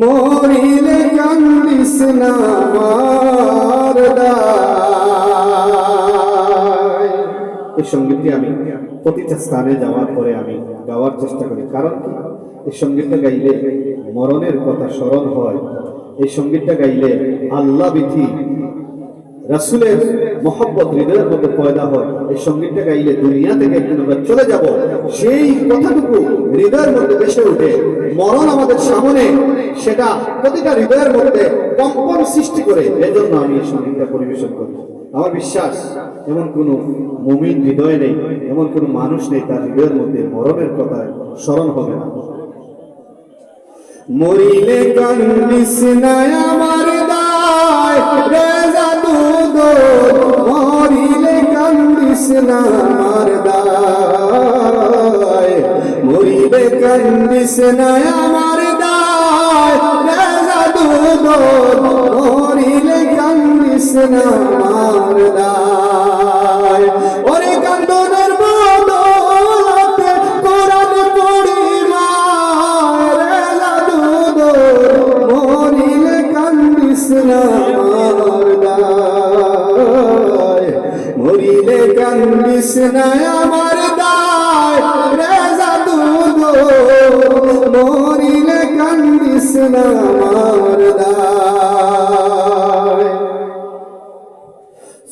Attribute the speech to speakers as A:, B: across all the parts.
A: মরিলে কান্দিস না এই সঙ্গীতটি আমি প্রতিটা স্থানে যাওয়ার পরে আমি গাওয়ার চেষ্টা করি। কারণ এই সঙ্গীতটা গাইলে মরণের কথা স্মরণ হয়। এই সঙ্গীতটা গাইলে আল্লাহ বিধি রাসুলের মোহাম্মত হৃদয়ের মধ্যে পয়দা হয়। এই সঙ্গীতটা গাইলে দুনিয়া থেকে একদিন আমরা চলে যাব। সেই কথাটুকু হৃদয়ের মধ্যে ভেসে উঠে মরণ আমাদের সামনে, সেটা প্রতিটা হৃদয়ের মধ্যে কম্পন সৃষ্টি করে। এজন্য আমি এই সঙ্গীতটা পরিবেশন করি আমার বিশ্বাস, এমন কোন মুমিন হৃদয় নেই, এমন কোন মানুষ নেই তার হৃদয়ের মধ্যে মরণের কথা স্মরণ হবে না। মরিলে কান্দিস না আমার দায় আমার দায় মরিবে কান্দিস না আমার দায় রে জাদু মরিলে কান্দিস না আমার দায়। না আমার দায় রে জাদু গো মরিলে কান্দিস না আমার দায়।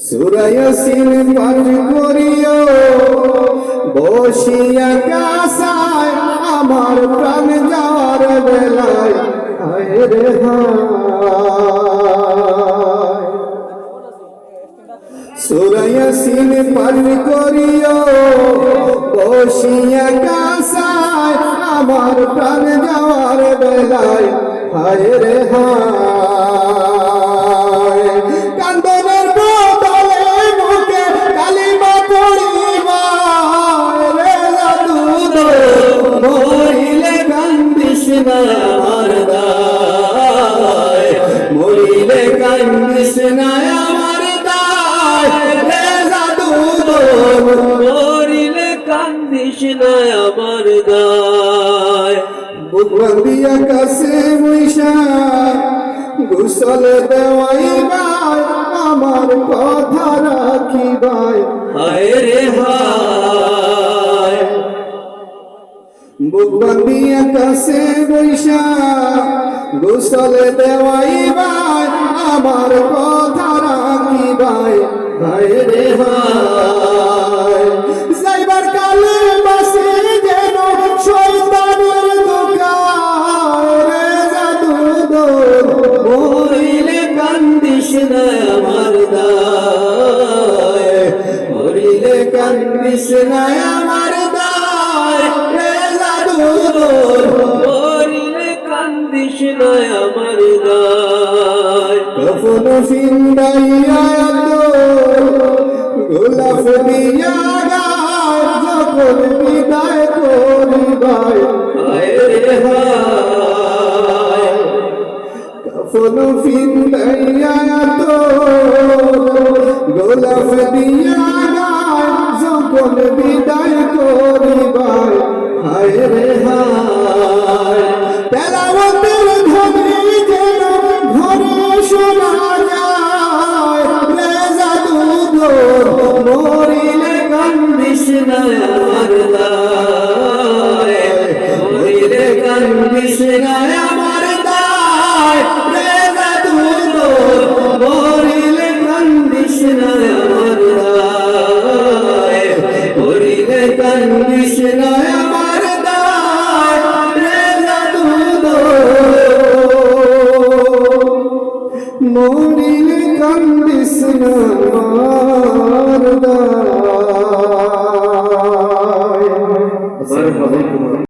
A: সুরায়াসিন পাঠ করিও, বসিয়া কাসায় আমার প্রাণ যাওয়ার বেলায় রে হায়। সুরায়াসিন পাঠ করিও, বসিয়া কাসায়, আমার প্রাণ যাওয়ার বেলায়, হায় রে হায়। কান্দনের বদলে মুখে কালিমা পড়িবা, রে জাদু মরিলে কান্দিস না মরিলে কান্দিস না
B: না আমার গায়।
A: বুকবন্দিয়া কাছে বৈশা গুসল দেওয়াই ভাই আমার কথা রাখি ভাই।
B: হায় রে হায়।
A: বুকবন্দিয়া কাছে বৈশা গুসল দেওয়াই ভাই আমার কথা রাখি ভাই। ভাই রে ভাই
B: আমার গায়
A: রে জাদু দো
B: মরিলে কান্দিস না আমার গায়
A: কফন ফিন্দাইয়া তো গোলাপ দিয়া গায় যখন বিদায় করিবাই।
B: রে হায়।
A: কফন ফিন্দাইয়া তো গোলাপ দিয়া যখন বিদায় করিবাই। হায় রে হায়। তেলাওয়াতের ধ্বনি যেন ঘরে শোনা যায়। রে জাদু মরিলে
B: কান্দিস না আমার মরিলে কান্দিস না কান্দিস